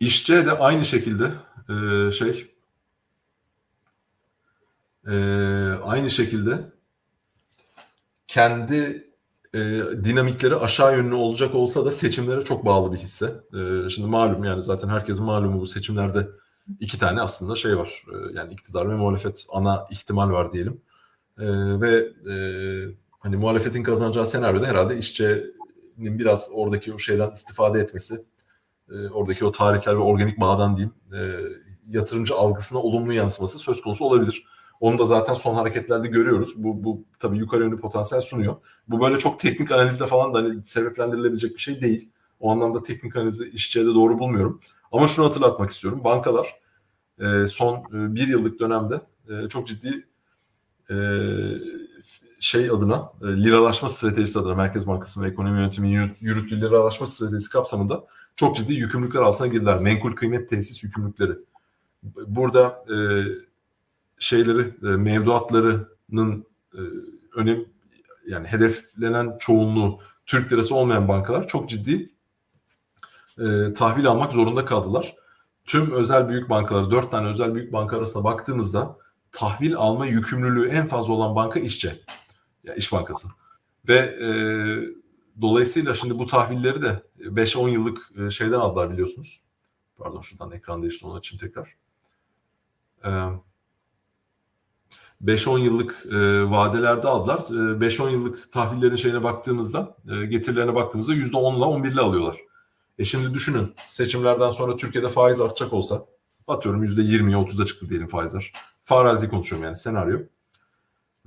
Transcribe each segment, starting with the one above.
İşçe de aynı şekilde e, şey e, aynı şekilde kendi e, dinamikleri aşağı yönlü olacak olsa da seçimlere çok bağlı bir hisse. E, şimdi malum yani zaten herkesin malumu bu seçimlerde iki tane aslında şey var. E, yani iktidar ve muhalefet ana ihtimal var diyelim. E, ve e, hani muhalefetin kazanacağı senaryoda herhalde işçinin biraz oradaki o şeyden istifade etmesi, e, oradaki o tarihsel ve organik bağdan diyeyim, e, yatırımcı algısına olumlu yansıması söz konusu olabilir. Onu da zaten son hareketlerde görüyoruz. Bu, bu tabii yukarı yönlü potansiyel sunuyor. Bu böyle çok teknik analizle falan da hani sebeplendirilebilecek bir şey değil. O anlamda teknik analizi işçiye de doğru bulmuyorum. Ama şunu hatırlatmak istiyorum. Bankalar e, son e, bir yıllık dönemde e, çok ciddi e, şey adına, e, liralaşma stratejisi adına Merkez Bankası ve ekonomi yönetiminin yürüttüğü liralaşma stratejisi kapsamında çok ciddi yükümlülükler altına girdiler. Menkul kıymet tesis yükümlülükleri. Burada e, şeyleri, e, mevduatlarının e, önem yani hedeflenen çoğunluğu Türk lirası olmayan bankalar çok ciddi e, tahvil almak zorunda kaldılar. Tüm özel büyük bankaları, dört tane özel büyük banka arasında baktığımızda tahvil alma yükümlülüğü en fazla olan banka İşçe. Ya İş Bankası. Ve e, dolayısıyla şimdi bu tahvilleri de 5-10 yıllık e, şeyden aldılar biliyorsunuz. Pardon şuradan ekran değişti onu açayım tekrar. E, 5-10 yıllık e, vadelerde aldılar. E, 5-10 yıllık tahvillerin şeyine baktığımızda, e, getirilerine baktığımızda %10 ile 11 ile alıyorlar. E şimdi düşünün seçimlerden sonra Türkiye'de faiz artacak olsa atıyorum %20'ye 30'a çıktı diyelim faizler. Farazi konuşuyorum yani senaryo.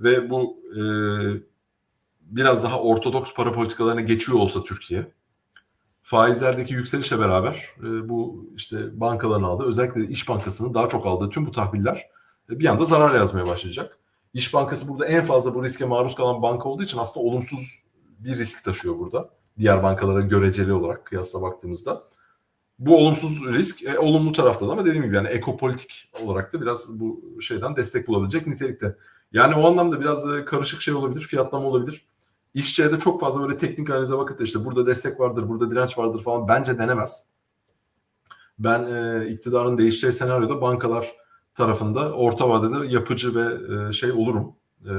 Ve bu e, biraz daha ortodoks para politikalarına geçiyor olsa Türkiye faizlerdeki yükselişle beraber e, bu işte bankaların aldığı özellikle İş Bankası'nın daha çok aldığı tüm bu tahviller e, bir anda zarar yazmaya başlayacak. İş Bankası burada en fazla bu riske maruz kalan banka olduğu için aslında olumsuz bir risk taşıyor burada. Diğer bankalara göreceli olarak kıyasla baktığımızda. Bu olumsuz risk e, olumlu tarafta da ama dediğim gibi yani ekopolitik olarak da biraz bu şeyden destek bulabilecek nitelikte. Yani o anlamda biraz karışık şey olabilir, fiyatlama olabilir. İşçiye de çok fazla böyle teknik analize bakıp da işte burada destek vardır, burada direnç vardır falan bence denemez. Ben e, iktidarın değişeceği senaryoda bankalar tarafında orta vadede yapıcı ve e, şey olurum. E,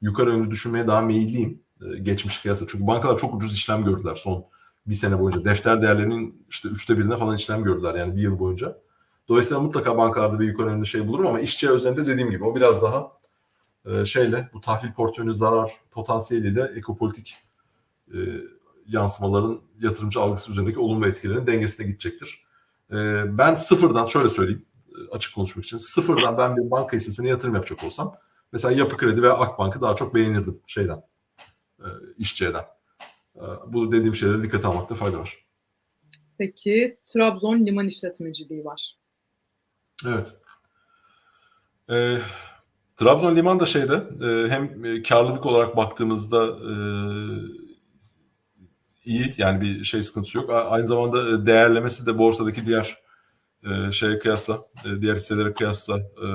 yukarı yönlü düşünmeye daha meyilliyim. E, geçmiş kıyasla. Çünkü bankalar çok ucuz işlem gördüler son bir sene boyunca. Defter değerlerinin işte üçte birine falan işlem gördüler yani bir yıl boyunca. Dolayısıyla mutlaka bankalarda bir yukarı yönlü şey bulurum ama işçi özelinde dediğim gibi o biraz daha e, şeyle bu tahvil portföyünün zarar potansiyeliyle ekopolitik e, yansımaların yatırımcı algısı üzerindeki olumlu etkilerin dengesine gidecektir. E, ben sıfırdan şöyle söyleyeyim e, açık konuşmak için sıfırdan ben bir banka hissesine yatırım yapacak olsam mesela Yapı Kredi ve Akbank'ı daha çok beğenirdim şeyden e, işçiyeden. E, bu dediğim şeylere dikkat almakta fayda var. Peki Trabzon liman işletmeciliği var. Evet. E, Trabzon liman da şeyde e, hem karlılık olarak baktığımızda e, iyi yani bir şey sıkıntısı yok. Aynı zamanda değerlemesi de borsadaki diğer e, şeye kıyasla, e, diğer hisselere kıyasla e,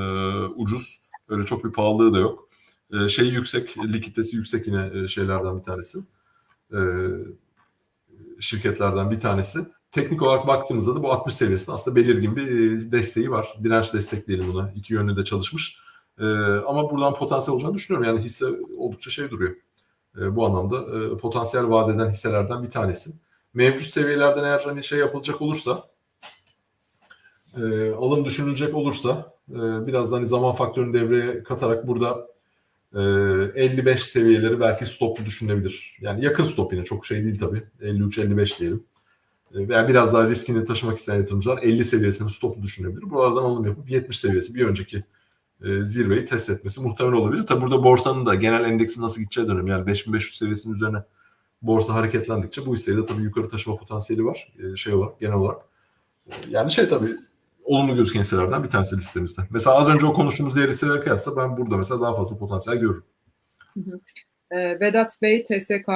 ucuz. Öyle çok bir pahalılığı da yok. E, şeyi yüksek, likiditesi yüksek yine e, şeylerden bir tanesi. E, şirketlerden bir tanesi. Teknik olarak baktığımızda da bu 60 seviyesinde aslında belirgin bir desteği var. Direnç destek diyelim buna. İki yönlü de çalışmış. E, ama buradan potansiyel olacağını düşünüyorum. Yani hisse oldukça şey duruyor. E, bu anlamda e, potansiyel vadeden hisselerden bir tanesi. Mevcut seviyelerden eğer hani şey yapılacak olursa e, alım düşünülecek olursa e, biraz da hani zaman faktörünü devreye katarak burada e, 55 seviyeleri belki stoplu düşünebilir. Yani yakın stop yine çok şey değil tabii. 53-55 diyelim. E, veya biraz daha riskini taşımak isteyen yatırımcılar 50 seviyesini stoplu düşünebilir. Buralardan alım yapıp 70 seviyesi bir önceki e, zirveyi test etmesi muhtemel olabilir. Tabi burada borsanın da genel endeksin nasıl gideceği dönem yani 5500 seviyesinin üzerine borsa hareketlendikçe bu hisseyi de tabii yukarı taşıma potansiyeli var e, şey olarak genel olarak. E, yani şey tabii olumlu gözüken hisselerden bir tanesi listemizde. Mesela az önce o konuştuğumuz diğer hisseler kıyasla ben burada mesela daha fazla potansiyel görürüm. Hı hı. E, Vedat Bey, TSKB